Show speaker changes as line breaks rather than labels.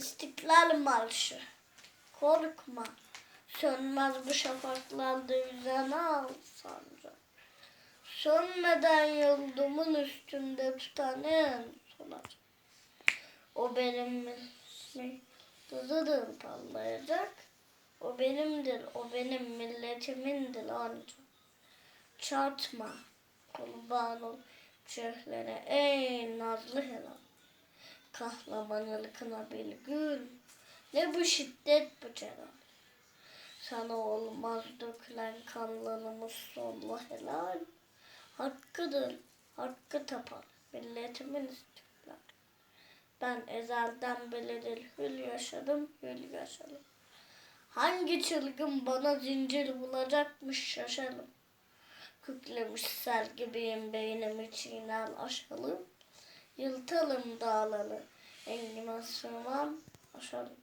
İstiklal Marşı. Korkma. Sönmez bu şafaklarda yüzen al sancak. Sönmeden yıldumun üstünde tutanın sonar. O benim dızıdır parlayacak. O benimdir, o benim milletimindir ancak. Çarpma, kurban ol çöhlere ey nazlı helal. Kahramanlıkına bir gül, ne bu şiddet bu celal. Sana olmaz dökülen kanlarımız sonlu helal. Hakkıdır, hakkı tapan milletimin istiklal. Ben ezelden beridir hül yaşadım, hül yaşadım. Hangi çılgın bana zincir bulacakmış şaşalım. Küklemiş sel gibiyim beynimi çiğner aşalım. Yıltalım dağları, engime sığmam aşalım.